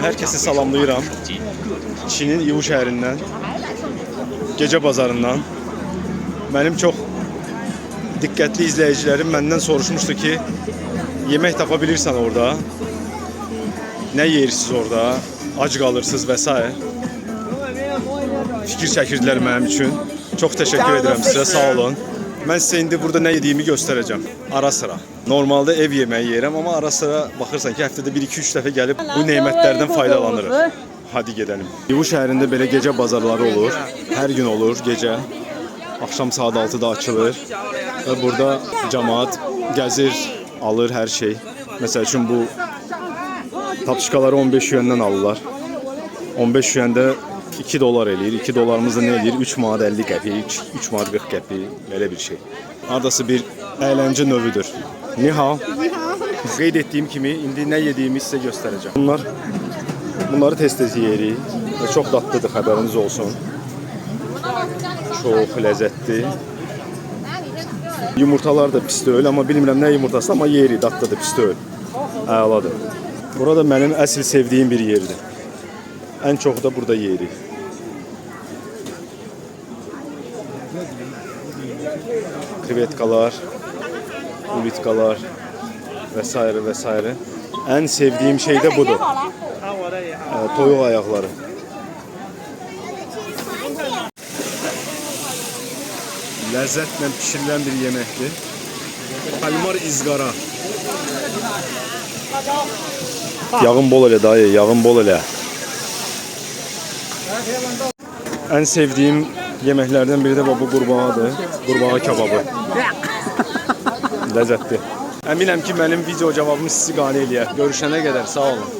Herkesi salamlayıram. Çinin İvu şəhərindən, gecə bazarından. Mənim çox diqqətli izləyicilərim məndən soruşmuşdu ki, yemək tapa bilirsən orada? Nə yeyirsiniz orada? Ac qalırsınız və s. Fikir çəkirdilər mənim üçün. Çox təşəkkür edirəm sizə, sağ olun. Mən sizə indi burada nə yediyimi göstərəcəm. Ara sıra. Normalda ev yeməyi yeyirəm, amma ara sıra baxırsan ki, həftədə 1-2-3 dəfə gəlib bu nemətlərdən faydalanırıq. Hadi gedəlim. İvu şəhərində belə gecə bazarları olur. Hər gün olur gecə. Axşam saat 6-da açılır və burada cəmaət gəzir, alır hər şey. Məsəl üçün bu tapışkaları 15 yöndən alırlar. 15 yöndə 2 dolar eləyir. 2 dolarımız da nə eləyir? 3 manat 50 qəpik, 3 manat 40 qəpik, belə bir şey. Hardası bir əyləncə növüdür. Ni hao. Qeyd etdiyim kimi indi nə yediyimi sizə göstərəcəm. Bunlar bunları tez-tez yeyirik və çox dadlıdır, xəbəriniz olsun. Çox ləzzətli. Yumurtalar da pis deyil, amma bilmirəm nə yumurtası, amma yeyirik, dadlıdır, pis deyil. Əladır. Burada mənim əsl sevdiyim bir yerdir. Ən çox da burada yeyirik. Krevetkalar, ulitkalar vesaire vesaire. En sevdiğim şey de budur. Ee, toyuq ayakları. Lezzetle pişirilen bir yemekti. Kalmar izgara. Yağın bol elə dayı, yağın bol elə. En sevdiğim yemeklerden biri de bu qurbağadır. Qurbağa kebabı. Ləzzətli. Əminəm ki, mənim video cavabım sizi qane eləyər. Görüşənə qədər sağ olun.